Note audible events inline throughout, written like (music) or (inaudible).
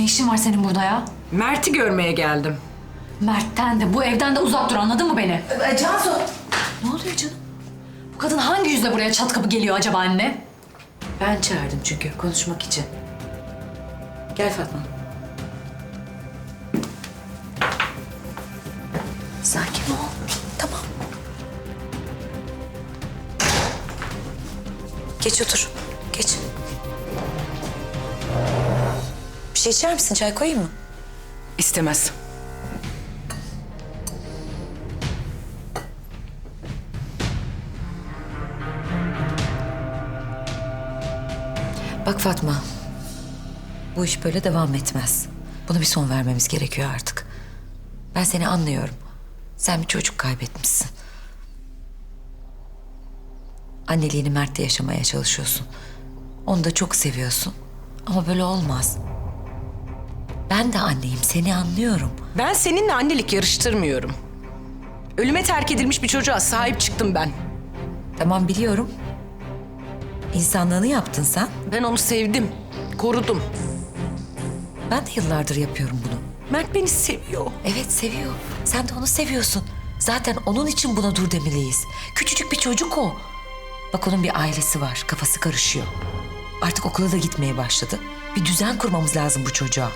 Ne işin var senin burada ya? Mert'i görmeye geldim. Mert'ten de bu evden de uzak dur anladın mı beni? E, Cansu. Ne oluyor canım? Bu kadın hangi yüzle buraya çat kapı geliyor acaba anne? Ben çağırdım çünkü konuşmak için. Gel Fatma. Sakin ol. Tamam. Geç otur. Geç. Bir şey içer misin? Çay koyayım mı? İstemez. Bak Fatma. Bu iş böyle devam etmez. Buna bir son vermemiz gerekiyor artık. Ben seni anlıyorum. Sen bir çocuk kaybetmişsin. Anneliğini Mert'le yaşamaya çalışıyorsun. Onu da çok seviyorsun. Ama böyle olmaz. Ben de anneyim, seni anlıyorum. Ben seninle annelik yarıştırmıyorum. Ölüme terk edilmiş bir çocuğa sahip çıktım ben. Tamam biliyorum. İnsanlığını yaptın sen. Ben onu sevdim, korudum. Ben de yıllardır yapıyorum bunu. Mert beni seviyor. Evet seviyor. Sen de onu seviyorsun. Zaten onun için buna dur demeliyiz. Küçücük bir çocuk o. Bak onun bir ailesi var. Kafası karışıyor. Artık okula da gitmeye başladı. Bir düzen kurmamız lazım bu çocuğa.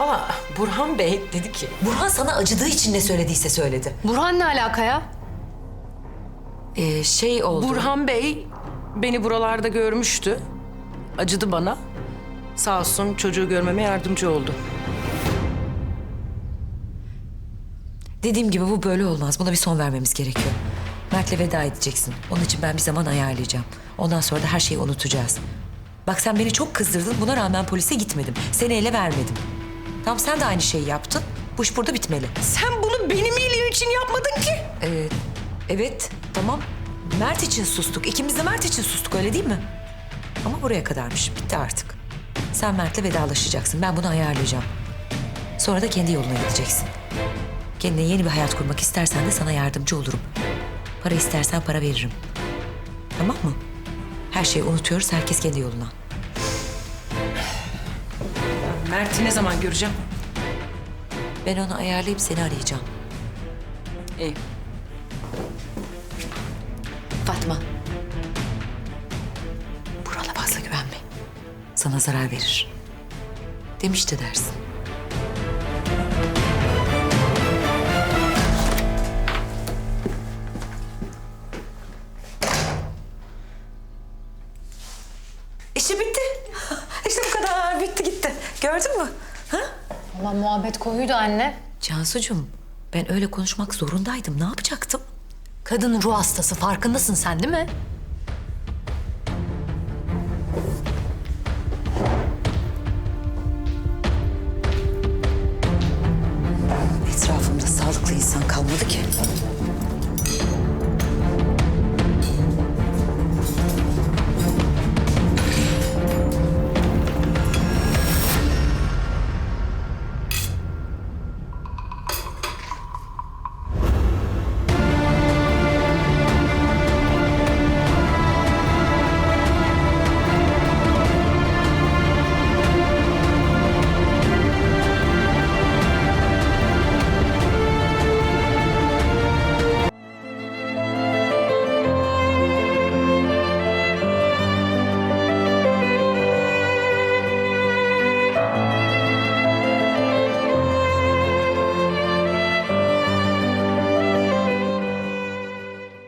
Valla Burhan Bey dedi ki... Burhan sana acıdığı için ne söylediyse söyledi. Burhan ne alaka ya? Ee, şey oldu. Burhan Bey beni buralarda görmüştü. Acıdı bana. Sağ olsun çocuğu görmeme yardımcı oldu. Dediğim gibi bu böyle olmaz. Buna bir son vermemiz gerekiyor. Mert'le veda edeceksin. Onun için ben bir zaman ayarlayacağım. Ondan sonra da her şeyi unutacağız. Bak sen beni çok kızdırdın. Buna rağmen polise gitmedim. Seni ele vermedim. Tamam sen de aynı şeyi yaptın. Bu iş burada bitmeli. Sen bunu benim iyiliğim için yapmadın ki. Ee, evet tamam. Mert için sustuk. İkimiz de Mert için sustuk öyle değil mi? Ama buraya kadarmış. Bitti artık. Sen Mert'le vedalaşacaksın. Ben bunu ayarlayacağım. Sonra da kendi yoluna gideceksin. Kendine yeni bir hayat kurmak istersen de sana yardımcı olurum. Para istersen para veririm. Tamam mı? Her şeyi unutuyoruz. Herkes kendi yoluna. Mert'i ne zaman göreceğim? Ben onu ayarlayıp seni arayacağım. İyi. Fatma. Burala fazla güvenme. Sana zarar verir. Demişti dersin. İşi bitti. (laughs) İşte bu kadar. Bitti gitti. Gördün mü? Ha? Allah muhabbet koyuydu anne. Cansucuğum ben öyle konuşmak zorundaydım. Ne yapacaktım? Kadın ruh hastası farkındasın sen değil mi?